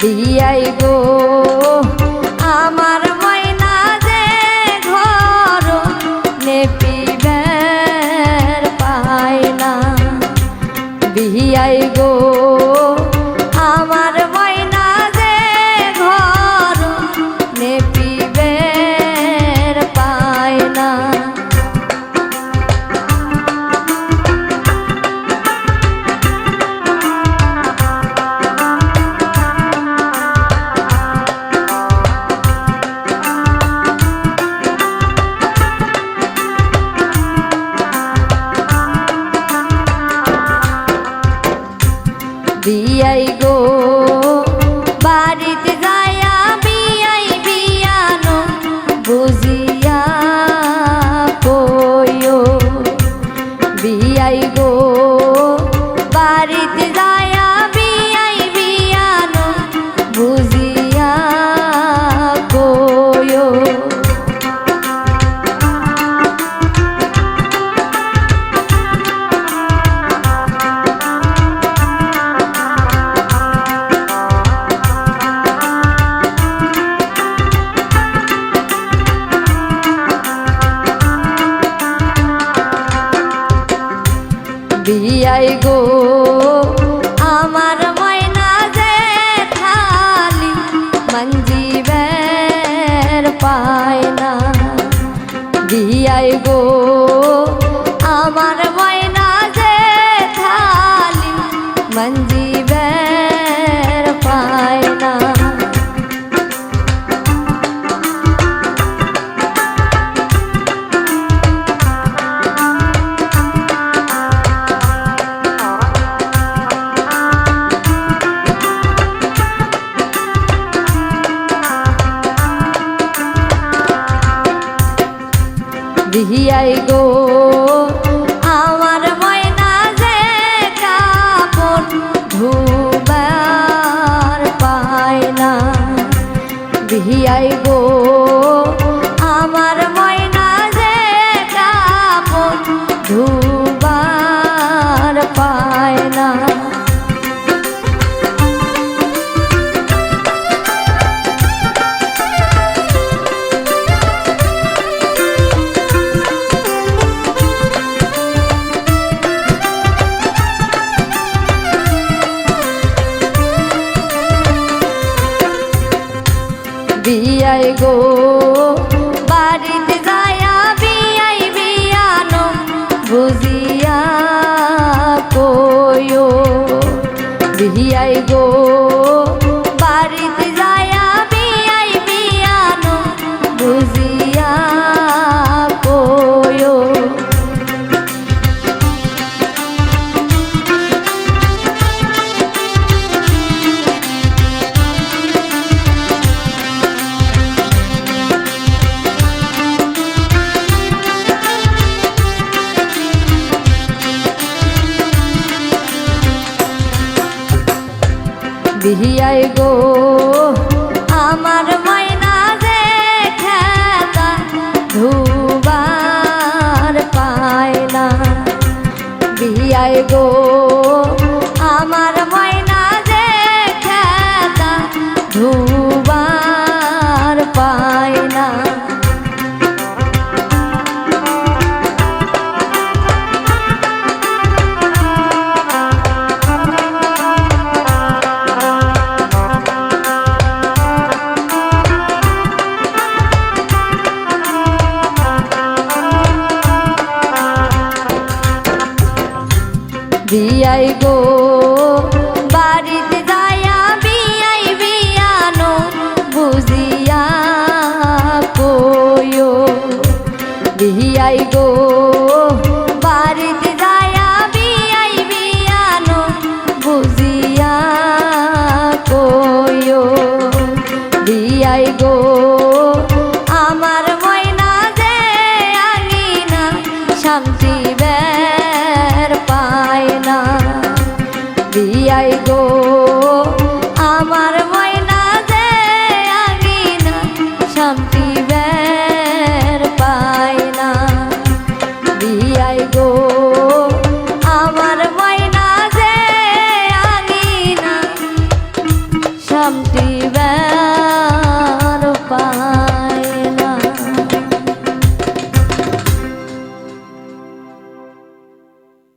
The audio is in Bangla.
দিয়াই গো। দিয়াই গো বিয়াই গো। আমার ময়না যে থালি মঞ্জিবের পায় না বিয়াই গো আমার দিহিয়াই গো। আমার ময়না যে কাপন ধুবার পায় না দিহিয়াই গো। দিয়াই গো। বিহিয়ায় গো। দিয়াই গো।